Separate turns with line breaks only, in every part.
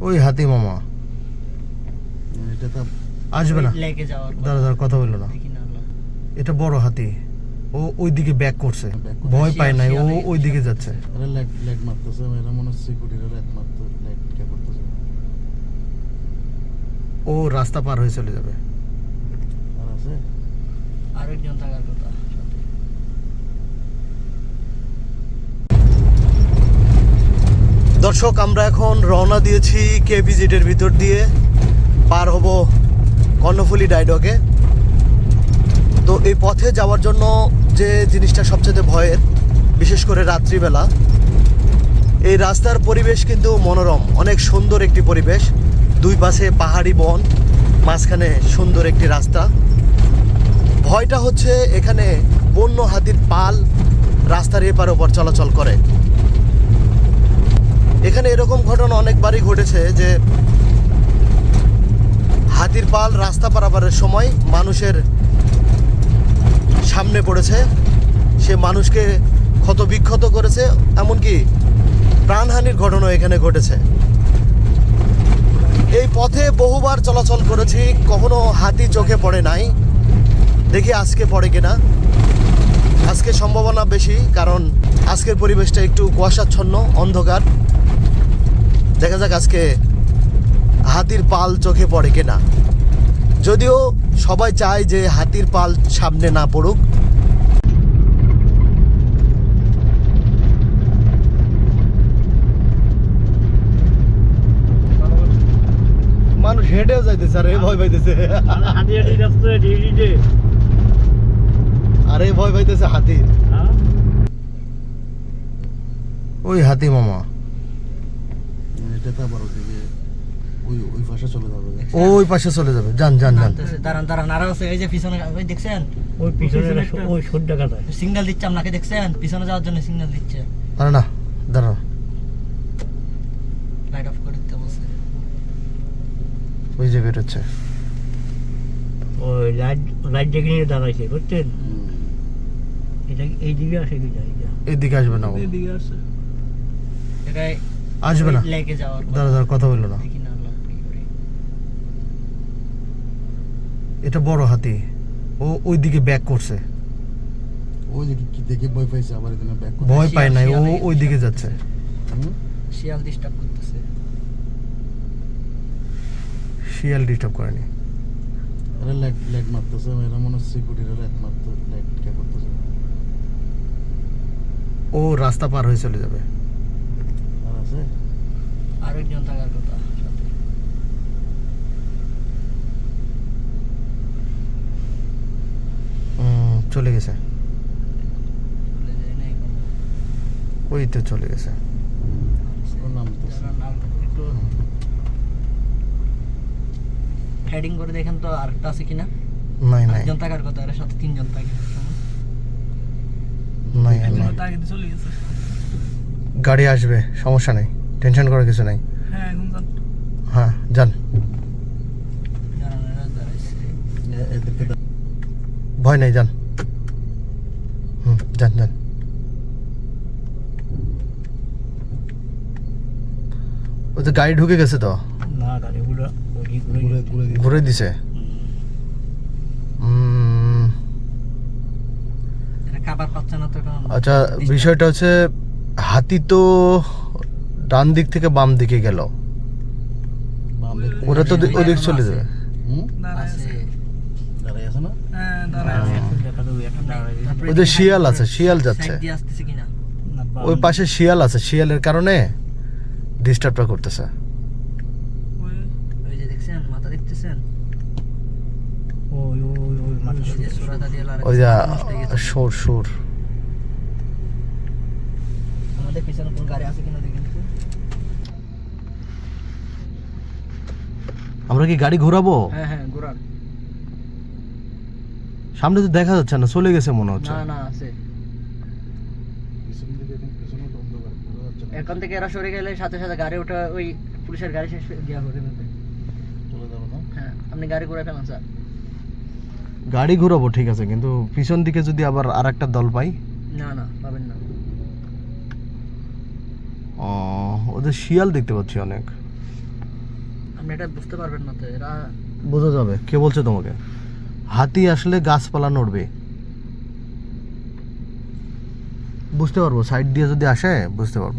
ওই হাতি মামা।
এটা তো
আসবে না। দাঁড়া দাঁড়া কথা। বলল না। এটা বড় হাতি। ও ওই দিকে ব্যাক করছে ভয় পায় নাই। ও ওই দিকে যাচ্ছে।
লেগ লেগ মারতেছে। এরা মনে হচ্ছে সিকিউরিটির লেগ মারতে লেগ কে করতেছে।
ও রাস্তা পার হয়ে চলে যাবে।
আর আছে?
আরেকজন থাকার কথা সাথে।
দর্শক, আমরা এখন রওনা দিয়েছি কে ভিজিটের ভিতর দিয়ে। পার হব কর্ণফুলি ডাইডকে। তো এই পথে যাওয়ার জন্য যে জিনিসটা সবচেয়ে ভয়ের, বিশেষ করে রাত্রিবেলা, এই রাস্তার পরিবেশ কিন্তু মনোরম, অনেক সুন্দর একটি পরিবেশ। দুই পাশে পাহাড়ি বন, মাঝখানে সুন্দর একটি রাস্তা। ভয়টা হচ্ছে এখানে বন্য হাতির পাল রাস্তার এপার ওপর চলাচল করে। এখানে এরকম ঘটনা অনেকবারই ঘটেছে যে হাতির পাল রাস্তা পারাপারের সময় মানুষের সামনে পড়েছে। সে মানুষকে ক্ষতবিক্ষত করেছে, এমনকি প্রাণহানির ঘটনা এখানে ঘটেছে। এই পথে বহুবার চলাচল করেছি, কখনো হাতি চোখে পড়ে নাই। দেখি আজকে পড়ে কিনা। আজকে সম্ভাবনা বেশি, কারণ আজকের পরিবেশটা একটু কুয়াশাচ্ছন্ন, অন্ধকার। দেখা যাক আজকে হাতির পাল চোখে পড়ে কিনা। যদিও সবাই চায় যে হাতির পাল সামনে না পড়ুক। মানুষ হেঁটেও যাইতেছে আরে ভয় পাইতেছে। আরে ভয় পাইতেছে হাতির।
হ্যাঁ?
ওই হাতি মামা।
এটা তো আবার ওদিকে ওই ওই পাশে চলে যাবে।
ওই পাশে চলে যাবে। যান যান যান।
দাঁড়ান দাঁড়ান আরও আছে। এই যে পিছনে ওই দেখছেন?
ওই পিছনে ওই সদ্যা কাটায়
সিগন্যাল দিচ্ছে আপনাকে দেখছেন? পিছনে যাওয়ার জন্য সিগন্যাল দিচ্ছে।
আরে না দাঁড়াও।
লাইট অফ করে দিতে বলছে।
ওই যে বেরোচ্ছে
ওই লাইট লাইট দেখে নিয়ে দাঁড়াইছে বুঝছেন? এটা এই দিকে আসে কি যায়
এদিকে আসবে না ও।
এটাই
আসবে না?
যাওয়ার
দাঁড়া দাঁড়া কথা বলল না। এটা বড় হাতি। ও ওই দিকে ব্যাক করছে।
ওই যে কি দেখে ভয় পাইছে আবার এখানে ব্যাক
ভয় পায় নাই ও ওই দিকে যাচ্ছে।
শিয়াল ডিস্টার্ব করতেছে।
শিয়াল ডিস্টার্ব করেনি।
এরা লেগ লেগ মারতেছে এরা মনে হচ্ছে সিকিউরিটির লেগ মারতে লেগ কে করতেছে।
ও রাস্তা পার হয়ে চলে যাবে।
আছে।
আরেকজন থাকার কথা সাথে।
উম, চলে গেছে। ওই তো চলে গেছে।
হেডিং করে দেখেন তো আরেকটা আছে কিনা?
নাই নাই।
একজন থাকার কথা এর সাথে তিনজন থাকে।
নাই নাই।
চলে গেছে।
গাড়ি আসবে সমস্যা নেই টেনশন করার কিছু নেই।
হ্যাঁ যান।
হ্যাঁ যান। ভয় নেই যান। হুম যান যান। ওই তো গাড়ি ঢুকে গেছে তো?
না ঘুরে
ঘুরে ঘুরে দিয়ে
ঘুরে দিছে। উম,
এরা খাবার পাচ্ছে না তো কারণ
আচ্ছা বিষয়টা হচ্ছে হাতি তো ডান দিক থেকে বাম দিকে গেল। ওরা তো ওদিক চলে যাবে।
হ্যাঁ
যে শিয়াল আছে শিয়াল যাচ্ছে। ওই পাশে শিয়াল আছে শিয়ালের কারণে ডিস্টার্বটা করতেছে।
ওই যে দেখছেন মাথা দেখতেছেন
ওই ওই ওই মাথা
ওই যে সুরাতা দিয়ে লারা
ওই যে
নষ্ট হয়ে গেছে।
সুর সুর
আমাদের পিছনে কোন গাড়ি আছে কিনা দেখেন তো।
আমরা কি গাড়ি ঘোরাবো?
হ্যাঁ হ্যাঁ ঘোরান
সামনে তো দেখা যাচ্ছে না চলে গেছে মনে হচ্ছে।
না না আছে।
এখন।
থেকে এরা সরে গেলে সাথে সাথে গাড়ি ওঠা ওই পুলিশের গাড়ি শেষ দেওয়া করে দেবে
চলে যাবে না?
হ্যাঁ আপনি গাড়ি ঘুরে ফেলান স্যার।
গাড়ি ঘোরাবো ঠিক আছে কিন্তু পিছন দিকে যদি আবার আর একটা দল পাই?
না না পাবেন না।
ওদের শিয়াল দেখতে পাচ্ছি অনেক।
আপনি এটা বুঝতে পারবেন না তো এরা
বোঝা যাবে কে বলছে তোমাকে? হাতি আসলে গাছপালা নড়বে। বুঝতে পারব সাইড দিয়ে যদি আসে বুঝতে পারব।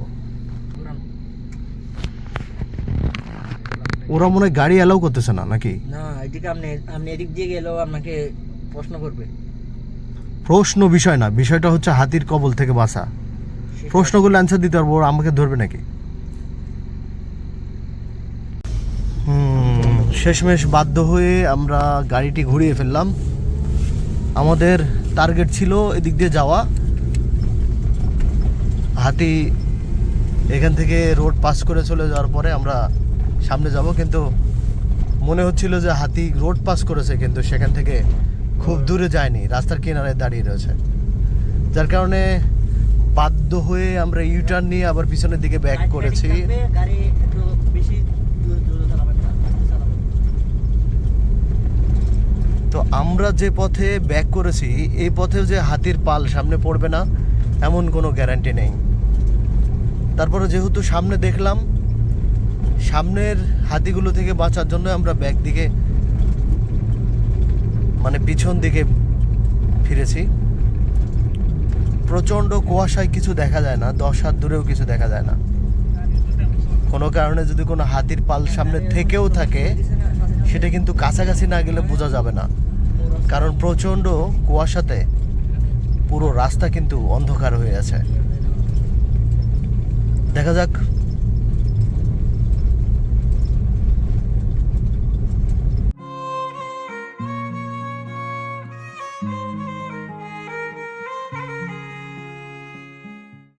ওরা মনে হয় গাড়ি অ্যালাউ করতেছে না নাকি?
না এদিকে আপনি আপনি এদিক দিয়ে গেলেও আপনাকে প্রশ্ন করবে।
প্রশ্ন বিষয় না বিষয়টা হচ্ছে হাতির কবল থেকে বাঁচা। প্রশ্নগুলো অ্যান্সার দিতে পারব আমাকে ধরবে নাকি? শেষমেশ বাধ্য হয়ে আমরা গাড়িটি ঘুরিয়ে ফেললাম। আমাদের টার্গেট ছিল এদিক দিয়ে যাওয়া। হাতি এখান থেকে রোড পাস করে চলে যাওয়ার পরে আমরা সামনে যাব, কিন্তু মনে হচ্ছিল যে হাতি রোড পাস করেছে, কিন্তু সেখান থেকে খুব দূরে যায়নি, রাস্তার কিনারে দাঁড়িয়ে রয়েছে। যার কারণে বাধ্য হয়ে আমরা ইউটার্ন নিয়ে আবার পিছনের দিকে ব্যাক করেছি। তো আমরা যে পথে ব্যাক করেছি এই পথেও যে হাতির পাল সামনে পড়বে না এমন কোনো গ্যারান্টি নেই। তারপরে যেহেতু সামনে দেখলাম সামনের হাতিগুলো থেকে বাঁচার জন্য আমরা ব্যাক দিকে মানে পিছন দিকে ফিরেছি। প্রচণ্ড কুয়াশায় কিছু দেখা যায় না, দশ হাত দূরেও কিছু দেখা যায় না। কোনো কারণে যদি কোনো হাতির পাল সামনে থেকেও থাকে, সেটা কিন্তু কাছাকাছি না গেলে বোঝা যাবে না। কারণ প্রচণ্ড কুয়াশাতে পুরো রাস্তা কিন্তু অন্ধকার হয়ে আছে। দেখা যাক